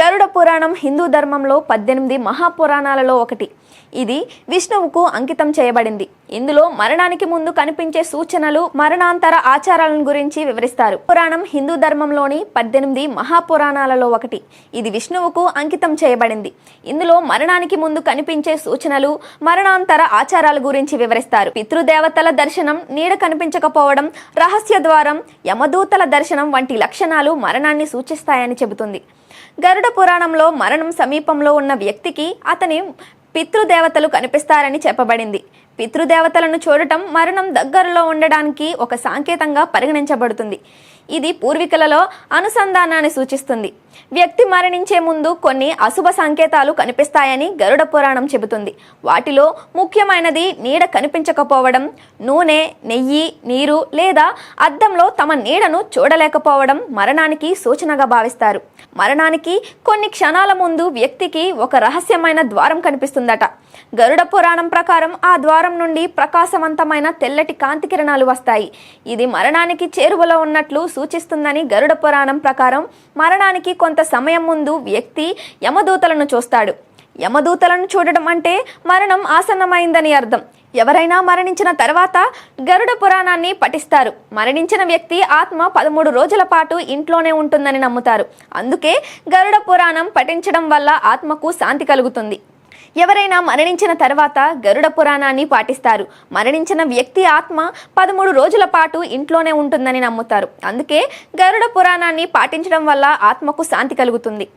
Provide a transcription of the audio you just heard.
గరుడ పురాణం హిందూ ధర్మంలో పద్దెనిమిది మహాపురాణాలలో ఒకటి. ఇది విష్ణువుకు అంకితం చేయబడింది. ఇందులో మరణానికి ముందు కనిపించే సూచనలు మరణాంతర ఆచారాలను గురించి వివరిస్తారు. పురాణం హిందూ ధర్మంలోని పద్దెనిమిది మహాపురాణాలలో ఒకటి. ఇది విష్ణువుకు అంకితం చేయబడింది. ఇందులో మరణానికి ముందు కనిపించే సూచనలు మరణాంతర ఆచారాల గురించి వివరిస్తారు. పితృదేవతల దర్శనం నీడ కనిపించకపోవడం రహస్య ద్వారం యమదూతల దర్శనం వంటి లక్షణాలు మరణాన్ని సూచిస్తాయని చెబుతుంది. గరుడ పురాణంలో మరణం సమీపంలో ఉన్న వ్యక్తికి అతని పితృదేవతలు కనిపిస్తారని చెప్పబడింది. పితృదేవతలను చూడటం మరణం దగ్గరలో ఉండడానికి ఒక సాంకేతంగా పరిగణించబడుతుంది. ఇది పూర్వీకులలో అనుసంధానాన్ని సూచిస్తుంది. వ్యక్తి మరణించే ముందు కొన్ని అశుభ సంకేతాలు కనిపిస్తాయని గరుడ పురాణం చెబుతుంది. వాటిలో ముఖ్యమైనది నీడ కనిపించకపోవడం నూనె నెయ్యి నీరు లేదా అద్దంలో తమ నీడను చూడలేకపోవడం మరణానికి సూచనగా భావిస్తారు. మరణానికి కొన్ని క్షణాల ముందు వ్యక్తికి ఒక రహస్యమైన ద్వారం కనిపిస్తుందట. గరుడ పురాణం ప్రకారం ఆ ద్వారం నుండి ప్రకాశవంతమైన తెల్లటి కాంతి కిరణాలు వస్తాయి. ఇది మరణానికి చేరువలో ఉన్నట్లు సూచిస్తుందని గరుడ పురాణం ప్రకారం మరణానికి కొంత సమయం ముందు వ్యక్తి యమదూతలను చూస్తాడు. యమదూతలను చూడడం అంటే మరణం ఆసన్నమైందని అర్థం. ఎవరైనా మరణించిన తర్వాత గరుడ పురాణాన్ని పఠిస్తారు. మరణించిన వ్యక్తి ఆత్మ పదమూడు రోజుల పాటు ఇంట్లోనే ఉంటుందని నమ్ముతారు. అందుకే గరుడ పురాణం పఠించడం వల్ల ఆత్మకు శాంతి కలుగుతుంది. ఎవరైనా మరణించిన తర్వాత గరుడ పురాణాన్ని పాటిస్తారు. మరణించిన వ్యక్తి ఆత్మ పదమూడు రోజుల పాటు ఇంట్లోనే ఉంటుందని నమ్ముతారు. అందుకే గరుడ పురాణాన్ని పాటించడం వల్ల ఆత్మకు శాంతి కలుగుతుంది.